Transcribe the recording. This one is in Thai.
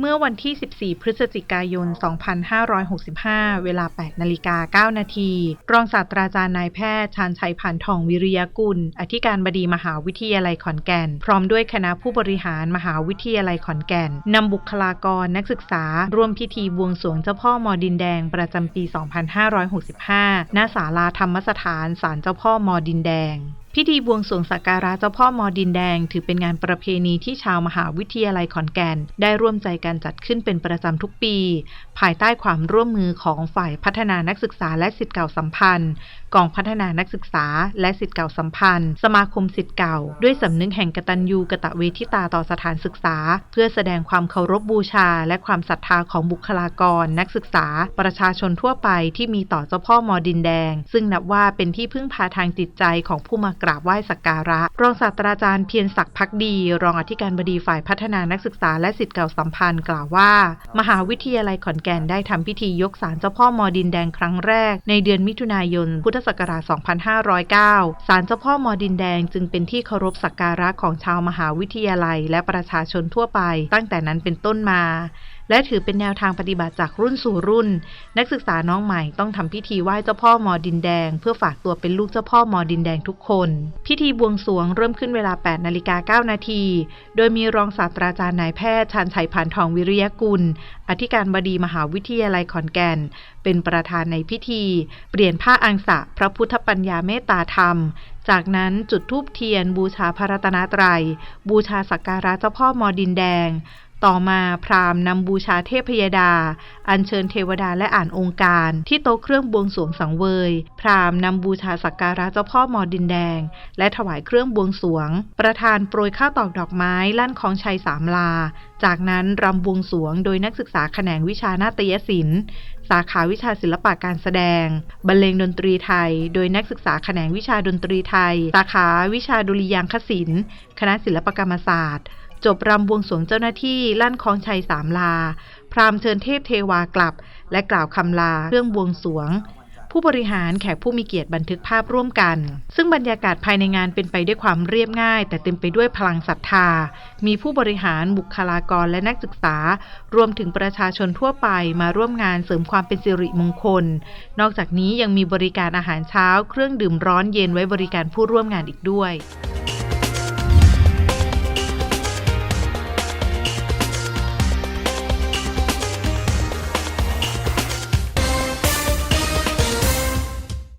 เมื่อวันที่ 14 พฤศจิกายน 2565 เวลา 8 นาฬิกา 9 นาที รองศาสตราจารย์นายแพทย์ชาญชัยผ่านทองวิริยกุล อธิการบดีมหาวิทยาลัยขอนแก่น พร้อมด้วยคณะผู้บริหารมหาวิทยาลัยขอนแก่น นำบุคลากรนักศึกษา ร่วมพิธีบวงสรวงเจ้าพ่อมอดินแดงประจำปี 2565 ณ ศาลาธรรมสถานศาลเจ้าพ่อมอดินแดง พิธีบวงสรวงสักการะเจ้าพ่อมอดินแดง ถือเป็นงานประเพณีที่ชาวมหาวิทยาลัยขอนแก่น ได้ร่วมใจกันจัดขึ้นเป็นประจำทุกปี ภายใต้ความร่วมมือของฝ่ายพัฒนานักศึกษาและสิทธิเก่าสัมพันธ์กองพัฒนานักศึกษา และสิทธิเก่าสัมพันธ์ สมาคมสิทธิเก่า ด้วยสำนึกแห่งกตัญญูกะตะเวทิตาต่อสถานศึกษา เพื่อแสดงความเคารพบูชา และความศรัทธาของบุคลากร นักศึกษา ประชาชนทั่วไปที่มีต่อเจ้าพ่อมอดินแดง ซึ่งนับว่าเป็นที่พึ่งพาทางจิตใจของผู้มากราบไหว้สักการะ รองศาสตราจารย์เพียรศักดิ์พักดี รองอธิการบดีฝ่ายพัฒนานักศึกษาและสิทธิเก่าสัมพันธ์กล่าวว่า มหาวิทยาลัยขอนแก่นได้ทำพิธียกศาลเจ้าพ่อมอดินแดงครั้งแรก ในเดือนมิถุนายน พุทธศักราช 2509 ศาลเจ้าพ่อมอดินแดงจึงเป็นที่เคารพสักการะของชาวมหาวิทยาลัย และประชาชนทั่วไป ตั้งแต่นั้นเป็นต้นมา และถือเป็นแนวทางปฏิบัติจากรุ่นสู่รุ่น นักศึกษาน้องใหม่ต้องทำพิธีไหว้เจ้าพ่อมอดินแดง เพื่อฝากตัวเป็นลูกเจ้าพ่อมอดินแดงทุกคน พิธีบวงสรวงเริ่มขึ้นเวลา 8 นาฬิกา 9 นาที โดยมีรองศาสตราจารย์นายแพทย์ชาญชัยผ่านทองวิริยกุล อธิการบดีมหาวิทยาลัยขอนแก่น เป็นประธานในพิธี เปลี่ยนผ้าอังสะพระพุทธปัญญาเมตตาธรรมจากนั้นจุดธูปเทียนบูชาพระรัตนตรัย บูชาสักการะเจ้าพ่อมอดินแดง ต่อมาพราหมณ์นำบูชาเทพยดา อัญเชิญเทวดาและอ่านองค์การ ที่โต๊ะเครื่องบวงสวงสังเวย พราหมณ์นำบูชาสักการะเจ้าพ่อมอดินแดง และถวายเครื่องบวงสวง ประธานโปรยข้าวตอกดอกไม้ลั่นคลองชัยสามลา จากนั้นรำบวงสวงโดยนักศึกษาแขนงวิชานาฏยศิลป์สาขาวิชาศิลปะการแสดง บรรเลงดนตรีไทย โดยนักศึกษาแขนงวิชาดนตรีไทย สาขาวิชาดุริยางคศิลป์ คณะศิลปกรรมศาสตร์ จบรำบวงสรวงเจ้าหน้าที่ลั่นคลองชัยสามลา พรามเชิญเทพเทวากลับ และกล่าวคำลาเรื่องบวงสรวง ผู้บริหารแขกผู้มีเกียรติบันทึกภาพร่วมกัน ซึ่งบรรยากาศภายในงานเป็นไปด้วยความเรียบง่าย แต่เต็มไปด้วยพลังศรัทธา มีผู้บริหารบุคลากรและนักศึกษา รวมถึงประชาชนทั่วไปมาร่วมงานเสริมความเป็นสิริมงคล นอกจากนี้ยังมีบริการอาหารเช้า เครื่องดื่มร้อนเย็นไว้บริการผู้ร่วมงานอีกด้วย